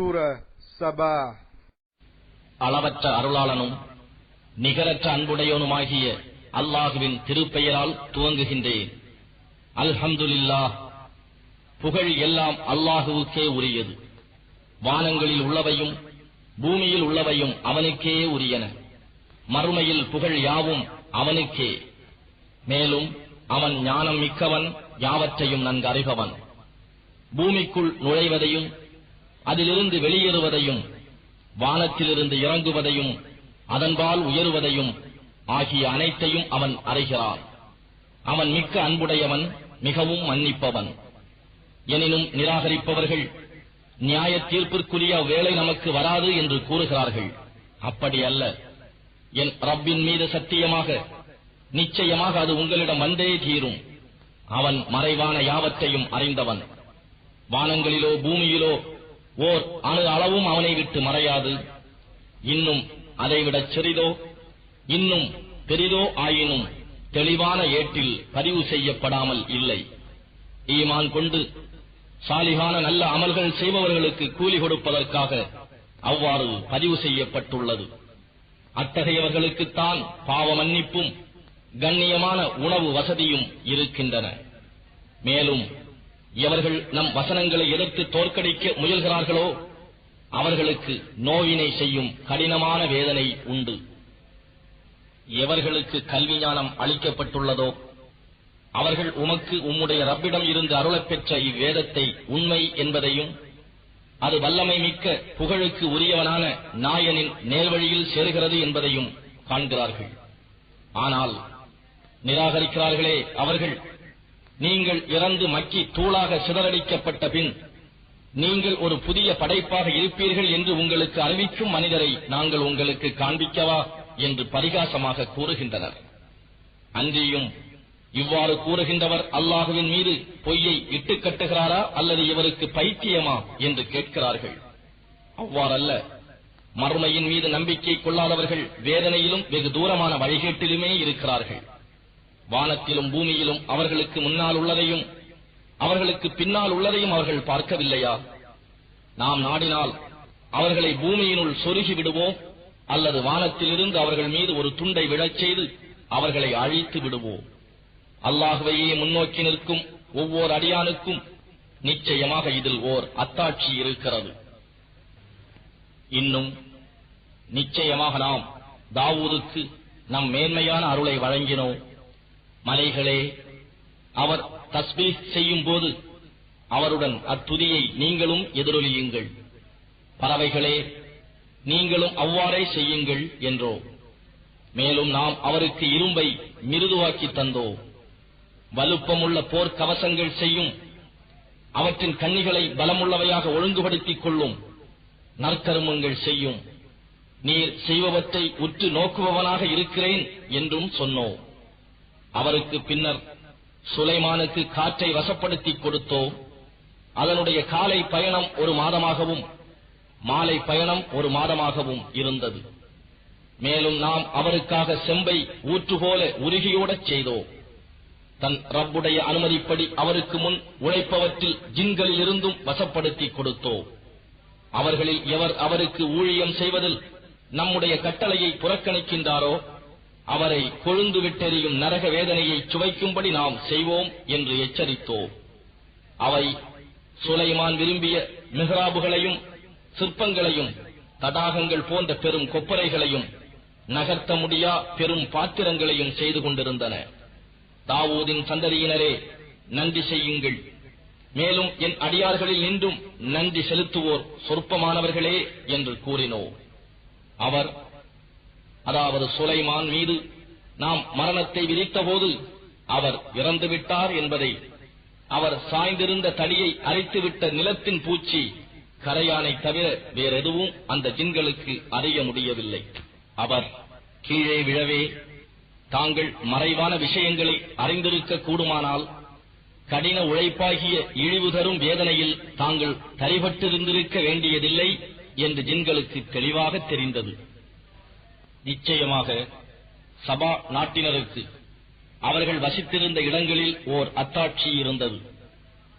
சூர சபா. அளவற்ற அருளாளனும் நிகரற்ற அன்புடையவனுமாகிய அல்லாஹுவின் திருப்பெயரால் துவங்குகின்றேன். அல்ஹம்துலில்லாஹ் புகழ் எல்லாம் அல்லாஹுவுக்கே உரியது. வானங்களில் உள்ளவையும் பூமியில் உள்ளவையும் அவனுக்கே உரியன. மறுமையில் புகழ் யாவும் அவனுக்கே. மேலும் அவன் ஞானம் மிக்கவன் யாவற்றையும் நன்கறிபவன் பூமிக்குள் நுழைவதையும் அதிலிருந்து வெளியேறுவதையும் வானத்திலிருந்து இறங்குவதையும் அதன்பால் உயருவதையும் ஆகிய அனைத்தையும் அவன் அறிகிறான். அவன் மிக்க அன்புடையவன் மிகவும் மன்னிப்பவன். எனினும் நிராகரிப்பவர்கள் நியாய தீர்ப்பிற்குரிய வேலை நமக்கு வராது என்று கூறுகிறார்கள். அப்படி அல்ல. என் ரப்பின் மீது சத்தியமாக நிச்சயமாக அது உங்களிடம் வந்தே தீரும். அவன் மறைவான யாவற்றையும் அறிந்தவன். வானங்களிலோ பூமியிலோ ஓர் அணு அளவும் அவனை விட்டு மறையாது. இன்னும் அதைவிடச் சிறிதோ இன்னும் பெரிதோ ஆயினும் தெளிவான ஏட்டில் பதிவு செய்யப்படாமல் இல்லை. ஈமான் கொண்டு சாலிகான நல்ல அமல்கள் செய்பவர்களுக்கு கூலி கொடுப்பதற்காக அவ்வாறு பதிவு செய்யப்பட்டுள்ளது. அத்தகையவர்களுக்குத்தான் பாவ மன்னிப்பும் கண்ணியமான உணவு வசதியும் இருக்கின்றன. மேலும் எவர்கள் நம் வசனங்களை எதிர்த்து தோற்கடிக்க முயல்கிறார்களோ அவர்களுக்கு நோயினை செய்யும் கடினமான வேதனை உண்டு. எவர்களுக்கு கல்வி ஞானம் அளிக்கப்பட்டுள்ளதோ அவர்கள் உமக்கு உம்முடைய ரப்பிடம் இருந்து அருளப் பெற்ற இவ்வேதத்தை உண்மை என்பதையும் அது வல்லமை மிக்க புகழுக்கு உரியவனான நாயனின் நேர்வழியில் சேருகிறது என்பதையும் காண்கிறார்கள். ஆனால் நிராகரிக்கிறார்களே அவர்கள் நீங்கள் இறந்து மக்கி தூளாக சிதறடிக்கப்பட்ட பின் நீங்கள் ஒரு புதிய படைப்பாக இருப்பீர்கள் என்று உங்களுக்கு அறிவிக்கும் மனிதரை நாங்கள் உங்களுக்கு காண்பிக்கவா என்று பரிகாசமாக கூறுகின்றனர். அன்றியும் இவ்வாறு கூறுகின்றவர் அல்லாஹுவின் மீது பொய்யை இட்டு கட்டுகிறாரா அல்லது இவருக்கு பைத்தியமா என்று கேட்கிறார்கள். அவ்வாறல்ல மறுமையின் மீது நம்பிக்கை கொள்ளாதவர்கள் வேதனையிலும் வெகு தூரமான வழிகேட்டிலுமே இருக்கிறார்கள். வானத்திலும் பூமியிலும் அவர்களுக்கு முன்னால் உள்ளதையும் அவர்களுக்கு பின்னால் உள்ளதையும் அவர்கள் பார்க்கவில்லையா? நாம் நாடினால் அவர்களை பூமியினுள் சொருகி விடுவோம் அல்லது வானத்திலிருந்து அவர்கள் மீது ஒரு துண்டை விழச் செய்து அவர்களை அழித்து விடுவோம் அல்லாகவையே முன்னோக்கி நிற்கும் ஒவ்வொரு அடியானுக்கும் நிச்சயமாக இதில் ஓர் அத்தாட்சி இருக்கிறது. இன்னும் நிச்சயமாக நாம் தாவூதுக்கு நம் மேன்மையான அருளை வழங்கினோம். மலைகளே அவர் தஸ்மீ செய்யும் போது அவருடன் அத்துதியை நீங்களும் எதிரொலியுங்கள். பறவைகளே நீங்களும் அவ்வாறே செய்யுங்கள் என்றோ. மேலும் நாம் அவருக்கு இரும்பை மிருதுவாக்கி தந்தோம் வலுப்பமுள்ள போர் கவசங்கள் செய்யும். அவற்றின் கன்னிகளை பலமுள்ளவையாக ஒழுங்குபடுத்திக் கொள்ளும். நற்கருமங்கள் செய்யும். நீர் செய்பவற்றை உற்று நோக்குபவனாக இருக்கிறேன் என்றும் சொன்னோம். அவருக்கு பின்னர் சுலைமானுக்கு காற்றை வசப்படுத்திக் கொடுத்தோம். அதனுடைய காலை பயணம் ஒரு மாதமாகவும் மாலை பயணம் ஒரு மாதமாகவும் இருந்தது. மேலும் நாம் அவருக்காக செம்பை ஊற்றுபோல உருகியோடச் செய்தோம். தன் ரப்புடைய அனுமதிப்படி அவருக்கு முன் உழைப்பவற்றில் ஜின்களில் இருந்தும் வசப்படுத்தி கொடுத்தோம். அவர்களில் எவர் அவருக்கு ஊழியம் செய்வதில் நம்முடைய கட்டளையை புறக்கணிக்கின்றாரோ அவரை கொழுந்து விட்டெறியும் நரக வேதனையை சுவைக்கும்படி நாம் செய்வோம் என்று எச்சரித்தோம். அவை சுலைமான் விரும்பிய மிஹராபுகளையும் சிற்பங்களையும் தடாகங்கள் போன்ற பெரும் கொப்பரைகளையும் நகர்த்த முடியா பெரும் பாத்திரங்களையும் செய்து கொண்டிருந்தன. தாவூதின் சந்ததியினரே நன்றி செய்யுங்கள். மேலும் என் அடியார்களில் நின்றும் நன்றி செலுத்துவோர் சொற்பமானவர்களே என்று கூறினோம். அவர் அதாவது சுலைமான் மீது நாம் மரணத்தை விதித்தபோது அவர் இறந்துவிட்டார் என்பதை அவர் சாய்ந்திருந்த தடியை அரித்துவிட்ட நிலத்தின் பூச்சி கரையானை தவிர வேறெதுவும் அந்த ஜின்களுக்கு அறிய முடியவில்லை. அவர் கீழே விழவே தாங்கள் மறைவான விஷயங்களை அறிந்திருக்க கூடுமானால் கடின உழைப்பாகிய இழிவு தரும் வேதனையில் தாங்கள் தரிபட்டிருந்திருக்க வேண்டியதில்லை என்று ஜின்களுக்கு தெளிவாக தெரிந்தது. நிச்சயமாக சபா நாட்டினருக்கு அவர்கள் வசித்திருந்த இடங்களில் ஓர் அத்தாட்சி இருந்தது.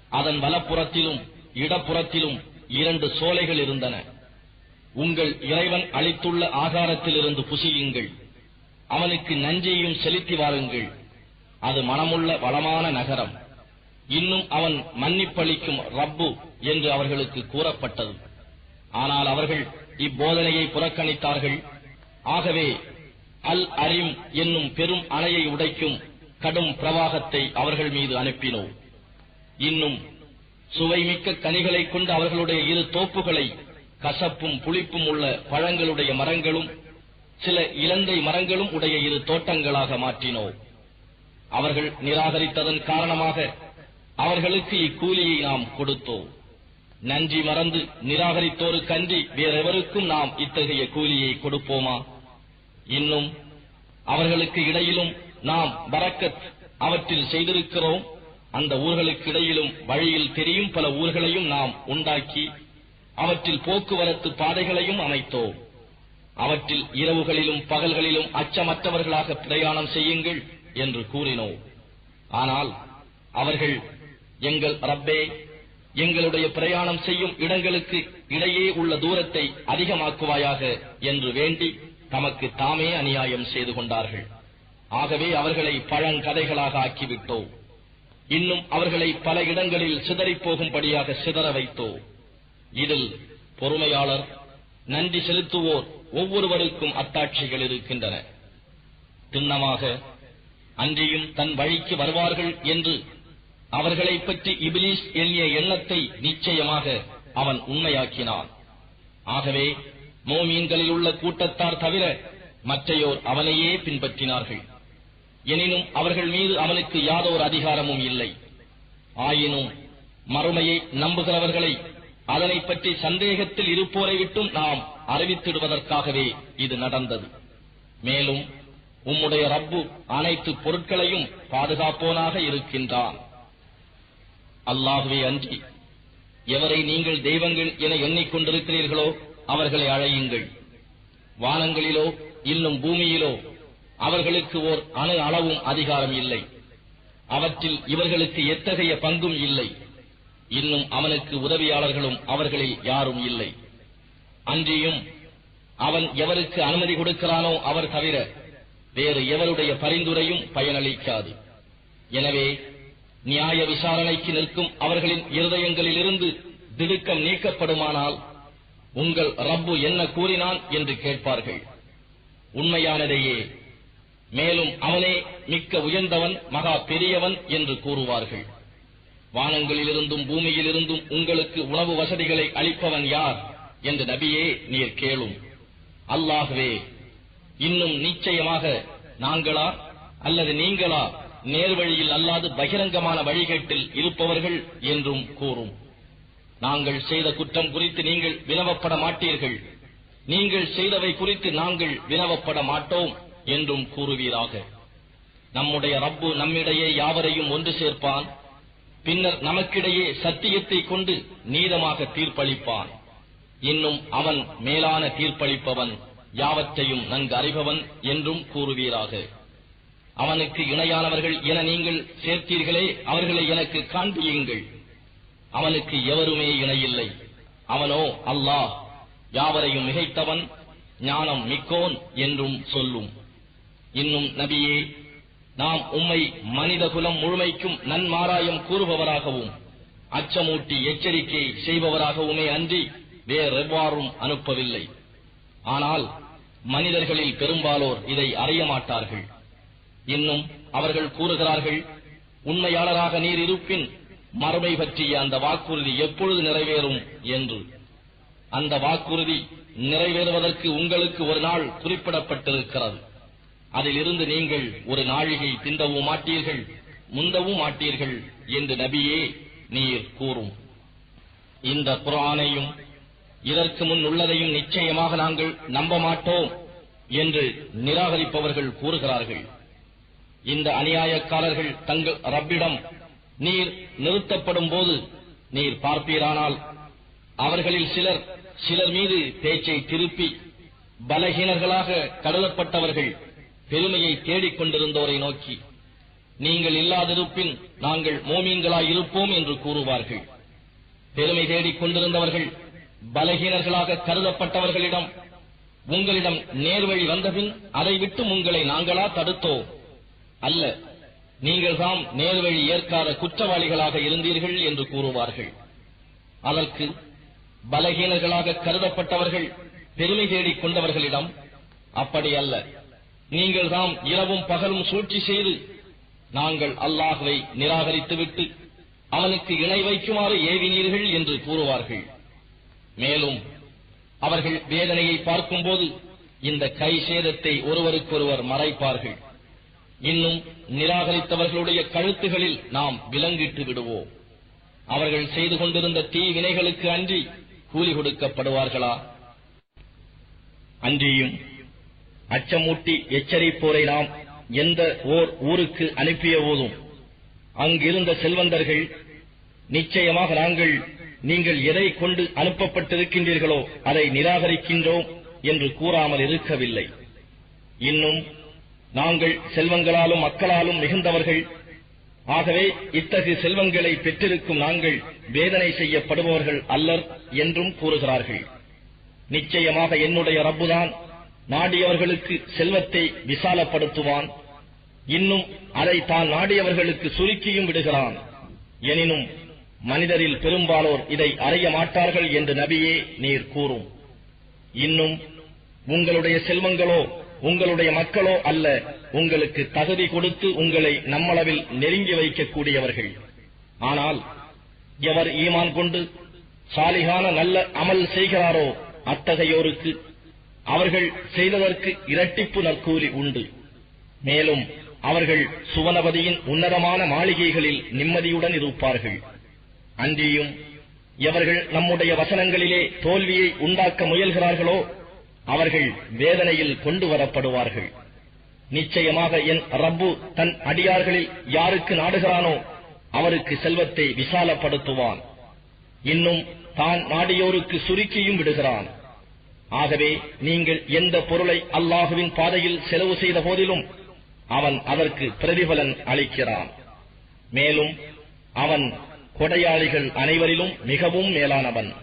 அதன் வலப்புறத்திலும் இடப்புறத்திலும் இரண்டு சோலைகள் இருந்தன. உங்கள் இறைவன் அளித்துள்ள ஆகாரத்திலிருந்து புசியுங்கள். அவனுக்கு நஞ்சையும் செலுத்தி வாருங்கள். அது மனமுள்ள வளமான நகரம். இன்னும் அவன் மன்னிப்பளிக்கும் ரப்பு என்று அவர்களுக்கு கூறப்பட்டது. ஆனால் அவர்கள் இப்போதனையை புறக்கணித்தார்கள். ஆகவே அல் அரிம் என்னும் பெரும் அணையை உடைக்கும் கடும் பிரவாகத்தை அவர்கள் மீது அனுப்பினோம். இன்னும் சுவைமிக்க கனிகளைக் கொண்டு அவர்களுடைய இரு தோப்புகளை கசப்பும் புளிப்பும் உள்ள பழங்களுடைய மரங்களும் சில இலந்தை மரங்களும் உடைய இரு தோட்டங்களாக மாற்றினோம். அவர்கள் நிராகரித்ததன் காரணமாக அவர்களுக்கு இக்கூலியை நாம் கொடுத்தோம். நன்றி மறந்து நிராகரித்தோருக்கன்றி வேறெவருக்கும் நாம் இத்தகைய கூலியை கொடுப்போமா? இன்னும் அவர்களுக்கு இடையிலும் நாம் பரக்கத் அவற்றில் செய்திருக்கிறோம். அந்த ஊர்களுக்கு இடையிலும் வழியில் தெரியும் பல ஊர்களையும் நாம் உண்டாக்கி அவற்றில் போக்குவரத்து பாதைகளையும் அமைத்தோம். அவற்றில் இரவுகளிலும் பகல்களிலும் அச்சமற்றவர்களாக பிரயாணம் செய்யுங்கள் என்று கூறினோம். ஆனால் அவர்கள் எங்கள் ரப்பே எங்களுடைய பிரயாணம் செய்யும் இடங்களுக்கு இடையே உள்ள தூரத்தை அதிகமாக்குவாயாக என்று வேண்டி தமக்கு தாமே அநியாயம் செய்து கொண்டார்கள். ஆகவே அவர்களை பழங்கதைகளாக ஆக்கிவிட்டோம். இன்னும் அவர்களை பல இடங்களில் சிதறிப் போகும்படியாக சிதற வைத்தோ இதில் பொறுமையாளர் நன்றி செலுத்துவோர் ஒவ்வொருவருக்கும் அத்தாட்சிகள் இருக்கின்றன. திண்ணமாக அன்றியும் தன் வழிக்கு வருவார்கள் என்று அவர்களை பற்றி இபிலிஸ் எண்ணிய எண்ணத்தை நிச்சயமாக அவன் உண்மையாக்கினான். ஆகவே மோமீன்களில் உள்ள கூட்டத்தார் தவிர மற்றையோர் அவனையே பின்பற்றினார்கள். எனினும் அவர்கள் மீது அவனுக்கு யாதோர் அதிகாரமும் இல்லை. ஆயினும் மறுமையை நம்புகிறவர்களை அதனை பற்றி சந்தேகத்தில் இருப்போரை விட்டும் நாம் அறிவித்திடுவதற்காகவே இது நடந்தது. மேலும் உம்முடைய ரப்பு அனைத்து பொருட்களையும் பாதுகாப்போனாக இருக்கின்றான். அல்லாகவே அன்றி எவரை நீங்கள் தெய்வங்கள் என எண்ணிக்கொண்டிருக்கிறீர்களோ அவர்களை அழையுங்கள். வானங்களிலோ இன்னும் பூமியிலோ அவர்களுக்கு ஓர் அணு அளவும் அதிகாரம் இல்லை. அவற்றில் இவர்களுக்கு எத்தகைய பங்கும் இல்லை. இன்னும் அவனுக்கு உதவியாளர்களும் அவர்களில் யாரும் இல்லை. அன்றியும் அவன் எவருக்கு அனுமதி கொடுக்கிறானோ அவர் தவிர வேறு எவருடைய பரிந்துரையும் பயனளிக்காது. எனவே நியாய விசாரணைக்கு நிற்கும் அவர்களின் இருதயங்களிலிருந்து திடுக்கம் நீக்கப்படுமானால் உங்கள் ரப்பு என்ன கூறினான் என்று கேட்பார்கள். உண்மையானதையே மேலும் அவனே மிக்க உயர்ந்தவன் மகா பெரியவன் என்று கூறுவார்கள். வானங்களிலிருந்தும் பூமியிலிருந்தும் உங்களுக்கு உணவு வசதிகளை அளிப்பவன் யார் என்று நபியே நீர் கேளும். அல்லாகவே இன்னும் நிச்சயமாக நாங்களா அல்லது நீங்களா நேர்வழியில் அல்லாது பகிரங்கமான வழிகேட்டில் இருப்பவர்கள் என்றும் கூறும். நாங்கள் செய்த குற்றம் குறித்து நீங்கள் வினவப்பட மாட்டீர்கள். நீங்கள் செய்தவை குறித்து நாங்கள் வினவப்பட மாட்டோம் என்றும் கூறுவீராக. நம்முடைய ரப்பு நம்மிடையே யாவரையும் ஒன்று சேர்ப்பான். பின்னர் நமக்கிடையே சத்தியத்தை கொண்டு நீதமாக தீர்ப்பளிப்பான். இன்னும் அவன் மேலான தீர்ப்பளிப்பவன் யாவற்றையும் நன்கு அறிபவன் என்றும் கூறுவீராக. அவனுக்கு இணையானவர்கள் என நீங்கள் சேர்த்தீர்களே அவர்களை எனக்கு காண்பியுங்கள். அவனுக்கு எவருமே இணையில்லை. அவனோ அல்லாஹ் யாவரையும் மிகைத்தவன் ஞானம் மிக்கோன் என்றும் சொல்லும். இன்னும் நபியே நாம் உம்மை மனித குலம் முழுமைக்கும் நன்மாராயம் கூறுபவராகவும் அச்சமூட்டி எச்சரிக்கை செய்பவராகவுமே அன்றி வேறெவ்வாறும் அனுப்பவில்லை. ஆனால் மனிதர்களில் பெரும்பாலோர் இதை அறிய மாட்டார்கள். இன்னும் அவர்கள் கூறுகிறார்கள் உண்மையாளராக நீர் இருப்பின் மறுமை பற்றிய அந்த வாக்குறுதி எப்பொழுது நிறைவேறும் என்று. அந்த வாக்குறுதி நிறைவேறுவதற்கு உங்களுக்கு ஒரு நாள் குறிப்பிடப்பட்டிருக்கிறது. அதிலிருந்து நீங்கள் ஒரு நாழிகை திண்டவும் மாட்டீர்கள் முந்தவும் மாட்டீர்கள் என்று நபியே நீர் கூறும். இந்த குரானையும் இதற்கு முன் உள்ளதையும் நிச்சயமாக நாங்கள் நம்ப மாட்டோம் என்று நிராகரிப்பவர்கள் கூறுகிறார்கள். இந்த அநியாயக்காரர்கள் தங்கள் ரப்பிடம் நீர் நிறுத்தப்படும் போது நீர் பார்ப்பீரானால். அவர்களில் சிலர் சிலர் மீது பேச்சை திருப்பி பலகீனர்களாக கருதப்பட்டவர்கள் பெருமையை தேடிக் கொண்டிருந்தோரை நோக்கி நீங்கள் இல்லாதிருப்பின் நாங்கள் மோமீன்களாயிருப்போம் என்று கூறுவார்கள். பெருமை தேடிக் கொண்டிருந்தவர்கள் பலகீனர்களாக கருதப்பட்டவர்களிடம் உங்களிடம் நேர்வழி வந்தபின் அதை விட்டு உங்களை நாங்களா தடுத்தோம். அல்ல நீங்கள்தான் நேர்வழி ஏற்காத குற்றவாளிகளாக இருந்தீர்கள் என்று கூறுவார்கள். அதற்கு பலகீனர்களாக கருதப்பட்டவர்கள் பெருமை தேடிக் கொண்டவர்களிடம் அப்படி அல்ல. நீங்கள் இரவும் பகலும் சூழ்ச்சி செய்து நாங்கள் அல்லாஹுவை நிராகரித்துவிட்டு அவனுக்கு இணை வைக்குமாறு ஏவினீர்கள் என்று கூறுவார்கள். மேலும் அவர்கள் வேதனையை பார்க்கும்போது இந்த கை சேதத்தை ஒருவருக்கொருவர் மறைப்பார்கள். இன்னும் நிராகரித்தவர்களுடைய கழுத்துகளில் நாம் விலங்கிட்டு விடுவோம். அவர்கள் செய்து கொண்டிருந்த தீ வினைகளுக்கு அன்றி கூலி கொடுக்கப்படுவார்களா? அன்றியும் அச்சமூட்டி எச்சரிப்போரை நாம் எந்த ஓர் ஊருக்கு அனுப்பிய போதும் அங்கிருந்த செல்வந்தர்கள் நிச்சயமாக நாங்கள் நீங்கள் எதை கொண்டு அனுப்பப்பட்டிருக்கின்றீர்களோ அதை நிராகரிக்கின்றோம் என்று கூறாமல் இருக்கவில்லை. இன்னும் நாங்கள் செல்வங்களாலும் மக்களாலும் மிகுந்தவர்கள். ஆகவே இத்தகு செல்வங்களை பெற்றிருக்கும் நாங்கள் வேதனை செய்யப்படுபவர்கள் அல்லர் என்றும் கூறுகிறார்கள். நிச்சயமாக என்னுடைய ரப்புதான் நாடியவர்களுக்கு செல்வத்தை விசாலப்படுத்துவான். இன்னும் அதை தான் நாடியவர்களுக்கு சுருக்கியும் விடுகிறான். எனினும் மனிதரில் பெரும்பாலோர் இதை அறிய மாட்டார்கள் என்று நபியே நீர் கூறும். இன்னும் உங்களுடைய செல்வங்களோ உங்களுடைய மக்களோ அல்ல உங்களுக்கு தகுதி கொடுத்து உங்களை நம்மளவில் நெருங்கி வைக்கக்கூடியவர்கள். ஆனால் எவர் ஈமான் கொண்டு சாலிகான நல்ல அமல் செய்கிறாரோ அத்தகையோருக்கு அவர்கள் செய்ததற்கு இரட்டிப்பு நற்கூலி உண்டு. மேலும் அவர்கள் சுவனபதியின் உன்னதமான மாளிகைகளில் நிம்மதியுடன் இருப்பார்கள். அன்றியும் எவர்கள் நம்முடைய வசனங்களிலே தோல்வியை உண்டாக்க முயல்கிறார்களோ அவர்கள் வேதனையில் கொண்டு வரப்படுவார்கள். நிச்சயமாக என் ரப்பு தன் அடியார்களில் யாருக்கு நாடுகிறானோ அவருக்கு செல்வத்தை விசாலப்படுத்துவான். இன்னும் தான் நாடியோருக்கு சுருக்கியும் விடுகிறான். ஆகவே நீங்கள் எந்த பொருளை அல்லாஹுவின் பாதையில் செலவு செய்த போதிலும் அவன் அதற்கு பிரதிபலன் அளிக்கிறான். மேலும் அவன் கொடையாளிகள் அனைவரிலும் மிகவும் மேலானவன்.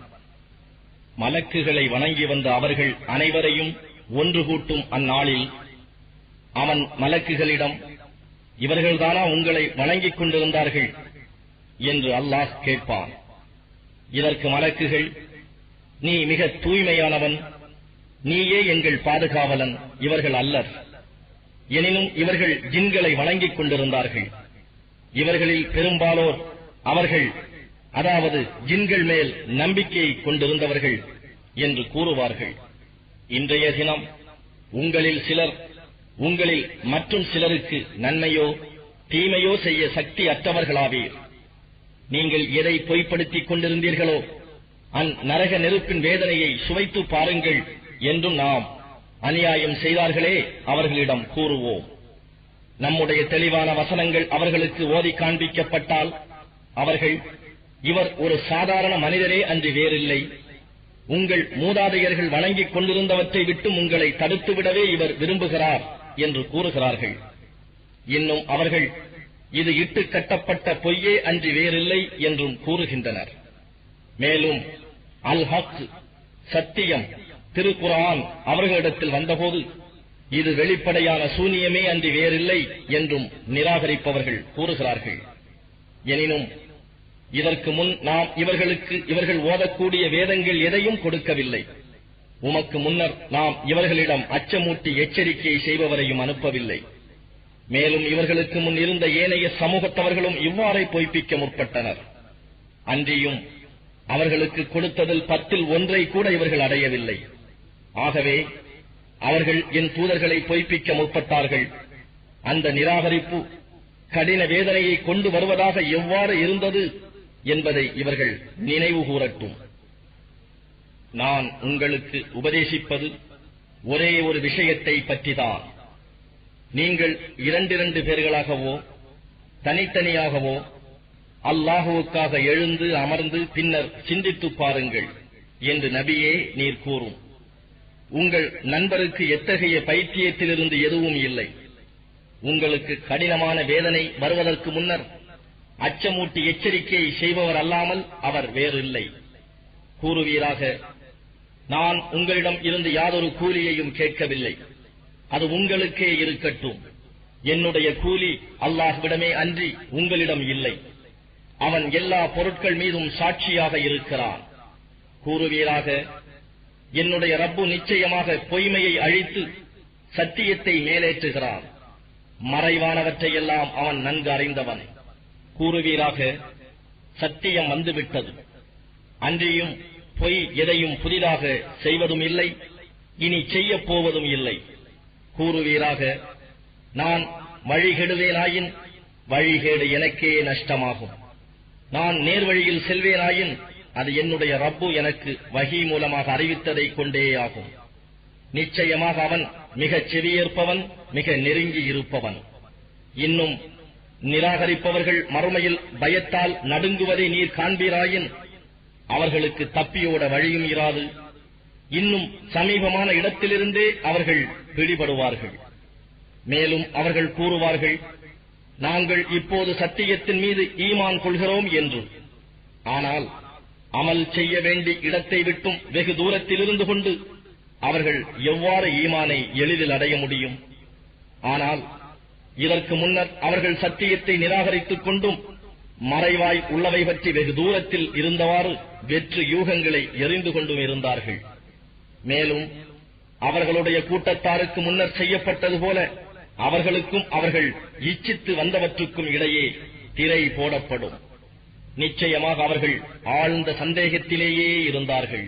மலக்குகளை வணங்கி வந்த அவர்கள் அனைவரையும் ஒன்று கூட்டும் அந்நாளில் அவன் மலக்குகளிடம் இவர்கள்தானா உங்களை வணங்கிக் கொண்டிருந்தார்கள்? என்று அல்லாஹ் கேட்பான். இதற்கு மலக்குகள் நீ மிக தூய்மையானவன் நீயே எங்கள் பாதுகாவலன் இவர்கள் அல்லர். எனினும் இவர்கள் ஜின்களை வணங்கிக் கொண்டிருந்தார்கள். இவர்களில் பெரும்பாலோர் அவர்கள் அதாவது ஜின்கள் மேல் நம்பிக்கையை கொண்டிருந்தவர்கள் என்று கூறுவார்கள். இன்றைய தினம் உங்களில் சிலர் உங்களில் மற்றும் சிலருக்கு நன்மையோ தீமையோ செய்ய சக்தி அற்றவர்களாவீர். நீங்கள் எதை பொய்ப்படுத்திக் கொண்டிருந்தீர்களோ அந் நரக நெருப்பின் வேதனையை சுவைத்து பாருங்கள் என்றும் நாம் அநியாயம் செய்தார்களே அவர்களிடம் கூறுவோம். நம்முடைய தெளிவான வசனங்கள் அவர்களுக்கு ஓதி காண்பிக்கப்பட்டால் அவர்கள் இவர் ஒரு சாதாரண மனிதரே அன்று வேறில்லை. உங்கள் மூதாதையர்கள் வணங்கிக் கொண்டிருந்தவற்றை விட்டு உங்களை தடுத்துவிடவே இவர் விரும்புகிறார் என்று கூறுகிறார்கள். இன்னும் அவர்கள் இது இட்டு கட்டப்பட்ட பொய்யே அன்றி வேறில்லை என்றும் கூறுகின்றனர். மேலும் அல் ஹக் சத்தியம் திருக்குரான் அவர்களிடத்தில் வந்தபோது இது வெளிப்படையான சூனியமே அன்றி வேறில்லை என்றும் நிராகரிப்பவர்கள் கூறுகிறார்கள். எனினும் இதற்கு முன் நாம் இவர்களுக்கு இவர்கள் ஓதக்கூடிய வேதங்கள் எதையும் கொடுக்கவில்லை. உமக்கு முன்னர் நாம் இவர்களிடம் அச்சமூட்டி எச்சரிக்கையை செய்பவரையும் அனுப்பவில்லை. மேலும் இவர்களுக்கு முன் இருந்த ஏனைய சமூகத்தவர்களும் இவ்வாறே பொய்ப்பிக்க முற்பட்டனர். அன்றியும் அவர்களுக்கு கொடுத்ததில் பத்தில் ஒன்றை கூட இவர்கள் அடையவில்லை. ஆகவே அவர்கள் என் தூதர்களை பொய்ப்பிக்க முற்பட்டார்கள். அந்த நிராகரிப்பு கடின வேதனையை கொண்டு வருவதாக எவ்வாறு இருந்தது? என்பதை இவர்கள் நினைவு கூறட்டும். நான் உங்களுக்கு உபதேசிப்பது ஒரே ஒரு விஷயத்தை பற்றிதான். நீங்கள் இரண்டிரண்டு பேர்களாகவோ தனித்தனியாகவோ அல்லாஹுவுக்காக எழுந்து அமர்ந்து பின்னர் சிந்தித்துப் பாருங்கள் என்று நபியே நீர் கூறும். உங்கள் நண்பருக்கு எத்தகைய பைத்தியத்திலிருந்து எதுவும் இல்லை. உங்களுக்கு கடினமான வேதனை வருவதற்கு முன்னர் அச்சமூட்டி எச்சரிக்கையை செய்பவர் அல்லாமல் அவர் வேறில்லை. கூறுவீராக நான் உங்களிடம் இருந்து யாதொரு கூலியையும் கேட்கவில்லை. அது உங்களுக்கே இருக்கட்டும். என்னுடைய கூலி அல்லாஹ்விடமே அன்றி உங்களிடம் இல்லை. அவன் எல்லா பொருட்கள் மீதும் சாட்சியாக இருக்கிறான். கூறுவீராக என்னுடைய ரப்பு நிச்சயமாக பொய்மையை அழித்து சத்தியத்தை மேலேற்றுகிறான். மறைவானவற்றையெல்லாம் அவன் நன்கு அறிந்தவன். கூறுவீராக சத்தியம் வந்துவிட்டது. அன்றியும் பொய் எதையும் புதிதாக செய்வதும் இல்லை இனி செய்யப் போவதும் இல்லை. கூறுவீராக நான் வழிகெடுவேனாயின் வழிகேடு எனக்கே நஷ்டமாகும். நான் நேர்வழியில் செல்வேனாயின் அது என்னுடைய ரப்பு எனக்கு வகி மூலமாக அறிவித்ததை கொண்டேயாகும் நிச்சயமாக அவன் மிகச் செவியேற்பவன் மிக நெருங்கி இருப்பவன். இன்னும் நிராகரிப்பவர்கள் மறுமையில் பயத்தால் நடுங்குவதை நீர் காண்பீராயின் அவர்களுக்கு தப்பியோட வழியும் இராது. இன்னும் சமீபமான இடத்திலிருந்தே அவர்கள் பிடிபடுவார்கள். மேலும் அவர்கள் கூறுவார்கள் நாங்கள் இப்போது சத்தியத்தின் மீது ஈமான் கொள்கிறோம் என்று. ஆனால் அமல் செய்ய வேண்டி இடத்தை விட்டும் வெகு தூரத்தில் இருந்து கொண்டு அவர்கள் எவ்வாறு ஈமானை எளிதில் அடைய முடியும்? ஆனால் இதற்கு முன்னர் அவர்கள் சத்தியத்தை நிராகரித்துக் கொண்டும் மறைவாய் உள்ளவை பற்றி வெகு தூரத்தில் இருந்தவாறு வெற்று யூகங்களை எறிந்து கொண்டும் இருந்தார்கள். மேலும் அவர்களுடைய கூட்டத்தாருக்கு முன்னர் செய்யப்பட்டது போல அவர்களுக்கும் அவர்கள் இச்சித்து வந்தவற்றுக்கும் இடையே திரை போடப்படும். நிச்சயமாக அவர்கள் ஆழ்ந்த சந்தேகத்திலேயே இருந்தார்கள்.